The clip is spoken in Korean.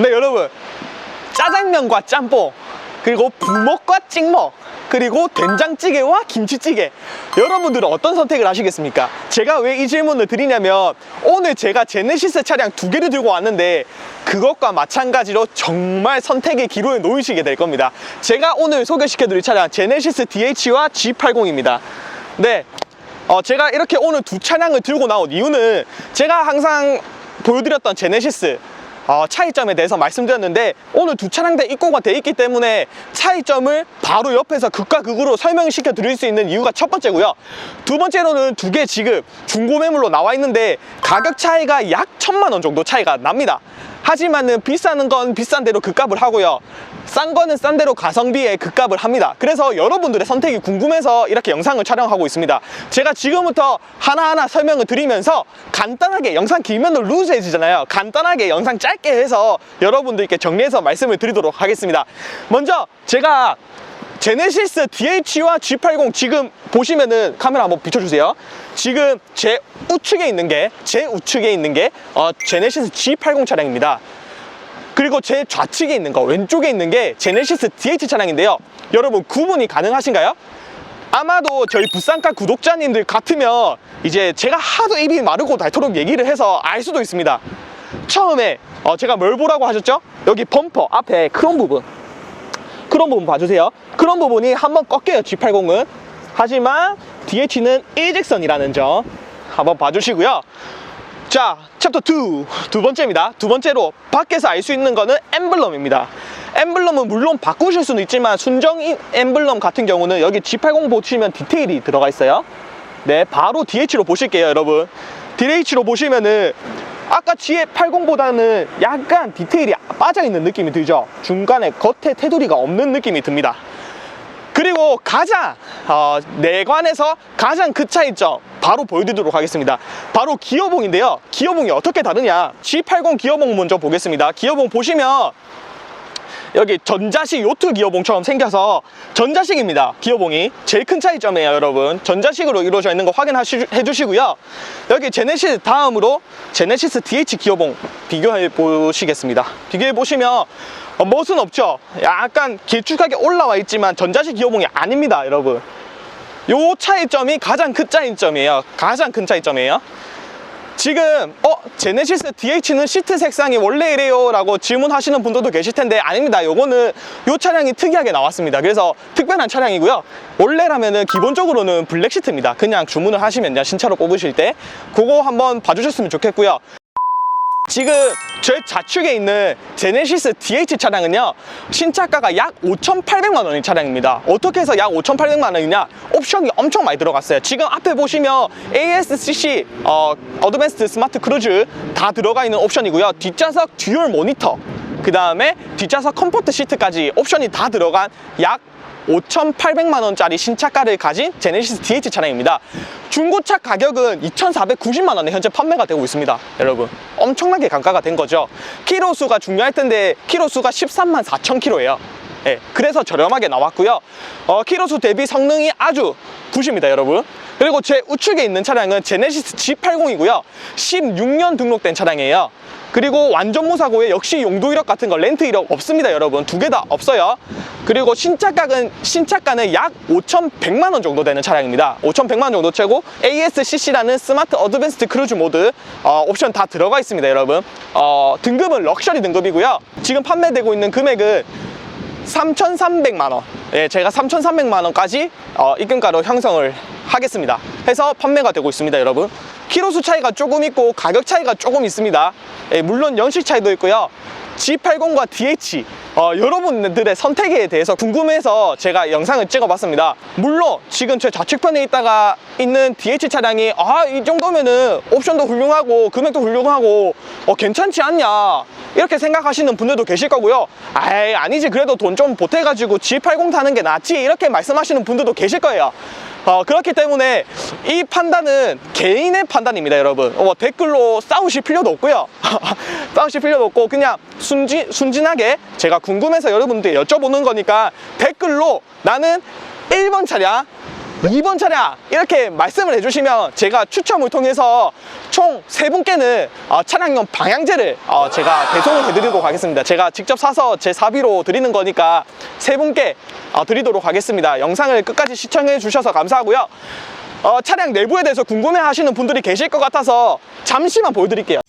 네 여러분. 짜장면과 짬뽕 그리고 부먹과 찍먹 그리고 된장찌개와 김치찌개. 여러분들은 어떤 선택을 하시겠습니까? 제가 왜 이 질문을 드리냐면 오늘 제가 제네시스 차량 두 개를 들고 왔는데 그것과 마찬가지로 정말 선택의 기로에 놓이시게 될 겁니다. 제가 오늘 소개시켜드릴 차량 제네시스 DH와 G80입니다. 네. 어, 제가 이렇게 오늘 두 차량을 들고 나온 이유는 제가 항상 보여드렸던 제네시스 어, 차이점에 대해서 말씀드렸는데 오늘 두 차량 다 입고가 돼 있기 때문에 차이점을 바로 옆에서 극과 극으로 설명시켜 드릴 수 있는 이유가 첫 번째고요. 두 번째로는 두 개 지금 중고 매물로 나와 있는데 가격 차이가 약 천만 원 정도 차이가 납니다 하지만은 비싸는 건 비싼 대로 그 값을 하고요. 싼 거는 싼 대로 가성비에 그 값을 합니다. 그래서 여러분들의 선택이 궁금해서 이렇게 영상을 촬영하고 있습니다. 제가 지금부터 하나하나 설명을 드리면서 간단하게 영상 길면 루즈해지잖아요. 간단하게 영상 짧게 해서 여러분들께 정리해서 말씀을 드리도록 하겠습니다. 먼저 제가 제네시스 DH와 G80 지금 보시면은 카메라 한번 비춰주세요. 지금 제 우측에 있는 게, 제 우측에 있는 게, 어, 제네시스 G80 차량입니다. 그리고 제 좌측에 있는 거, 왼쪽에 있는 게 제네시스 DH 차량인데요. 여러분, 구분이 가능하신가요? 아마도 저희 부산카 구독자님들 같으면 이제 제가 하도 입이 마르고 닳도록 얘기를 해서 알 수도 있습니다. 처음에 어, 제가 뭘 보라고 하셨죠? 여기 범퍼 앞에 크롬 부분. 그런 부분 봐주세요. 그런 부분이 한번 꺾여요, G80은. 하지만 DH는 일직선이라는 점 한번 봐주시고요. 자, 챕터 2. 두 번째입니다. 두 번째로 밖에서 알 수 있는 거는 엠블럼입니다. 엠블럼은 물론 바꾸실 수는 있지만 순정 인- 엠블럼 같은 경우는 여기 G80 보시면 디테일이 들어가 있어요. 네, 바로 DH로 보실게요, 여러분. DH로 보시면은 아까 G80보다는 약간 디테일이 빠져있는 느낌이 들죠? 중간에 겉에 테두리가 없는 느낌이 듭니다. 그리고 가장 어, 내관에서 가장 그 차이점 바로 보여드리도록 하겠습니다. 바로 기어봉인데요. 기어봉이 어떻게 다르냐? G80 기어봉 먼저 보겠습니다. 기어봉 보시면 여기 전자식 요트 기어봉처럼 생겨서 전자식입니다. 기어봉이 제일 큰 차이점이에요, 여러분. 전자식으로 이루어져 있는 거 확인해 주시고요. 여기 제네시스 다음으로 제네시스 DH 기어봉 비교해 보시겠습니다. 비교해 보시면 어, 멋은 없죠. 약간 길쭉하게 올라와 있지만 전자식 기어봉이 아닙니다, 여러분. 요 차이점이 가장 큰 차이점이에요. 가장 큰 차이점이에요. 지금 어 제네시스 DH는 시트 색상이 원래 이래요 라고 질문하시는 분들도 계실 텐데 아닙니다. 요거는 요 차량이 특이하게 나왔습니다. 그래서 특별한 차량이고요. 원래라면은 기본적으로는 블랙 시트입니다. 그냥 주문을 하시면요. 신차로 뽑으실 때 그거 한번 봐주셨으면 좋겠고요 지금 제 좌측에 있는 제네시스 DH 차량은요 신차가가 약 5,800만 원인 차량입니다. 어떻게 해서 약 5,800만 원이냐? 옵션이 엄청 많이 들어갔어요. 지금 앞에 보시면 ASCC 어, 어드밴스드 스마트 크루즈 다 들어가 있는 옵션이고요. 뒷좌석 듀얼 모니터 그 다음에 뒷좌석 컴포트 시트까지 옵션이 다 들어간 약 5,800만 원짜리 신차가를 가진 제네시스 DH 차량입니다. 중고차 가격은 2,490만 원에 현재 판매가 되고 있습니다. 여러분 엄청나게 강가가 된 거죠. 키로 수가 중요할 텐데 키로 수가 13만 4천 킬로예요. 예, 그래서 저렴하게 나왔고요. 어, 키로수 대비 성능이 아주 굿입니다, 여러분. 그리고 제 우측에 있는 차량은 제네시스 G80이고요. 16년 등록된 차량이에요. 그리고 완전 무사고에 역시 용도 이력 같은 거 렌트 이력 없습니다 여러분 두 개 다 없어요 그리고 신차가는 신차가는 약 5,100만 원 정도 되는 차량입니다 5,100만 원 정도 최고 ASCC라는 스마트 어드밴스드 크루즈 모드 어, 옵션 다 들어가 있습니다 여러분 어, 등급은 럭셔리 등급이고요 지금 판매되고 있는 금액은 3,300만 원. 예, 제가 3,300만 원까지 어, 입금가로 형성을 하겠습니다. 해서 판매가 되고 있습니다, 여러분. 키로수 차이가 조금 있고 가격 차이가 조금 있습니다. 예, 물론 연식 차이도 있고요. G80과 DH 어, 여러분들의 선택에 대해서 궁금해서 제가 영상을 찍어봤습니다. 물론 지금 제 좌측편에 있다가 있는 DH 차량이 아 이 정도면은 옵션도 훌륭하고 금액도 훌륭하고 어, 괜찮지 않냐 이렇게 생각하시는 분들도 계실 거고요. 아이 아니지 그래도 돈 좀 보태가지고 G80 타는 게 낫지 이렇게 말씀하시는 분들도 계실 거예요. 어, 그렇기 때문에 이 판단은 개인의 판단입니다, 여러분. 어, 뭐 댓글로 싸우실 필요도 없고요. 싸우실 필요도 없고 그냥 순진, 순진하게 제가 궁금해서 여러분들 여쭤보는 거니까 댓글로 나는 1번 차량 2번 차량 이렇게 말씀을 해주시면 제가 추첨을 통해서 총 세분께는 어, 차량용 방향제를 어, 제가 배송을 해드리도록 하겠습니다. 제가 직접 사서 제 사비로 드리는 거니까 세분께 어, 드리도록 하겠습니다. 영상을 끝까지 시청해 주셔서 감사하고요. 어, 차량 내부에 대해서 궁금해 하시는 분들이 계실 것 같아서 잠시만 보여드릴게요.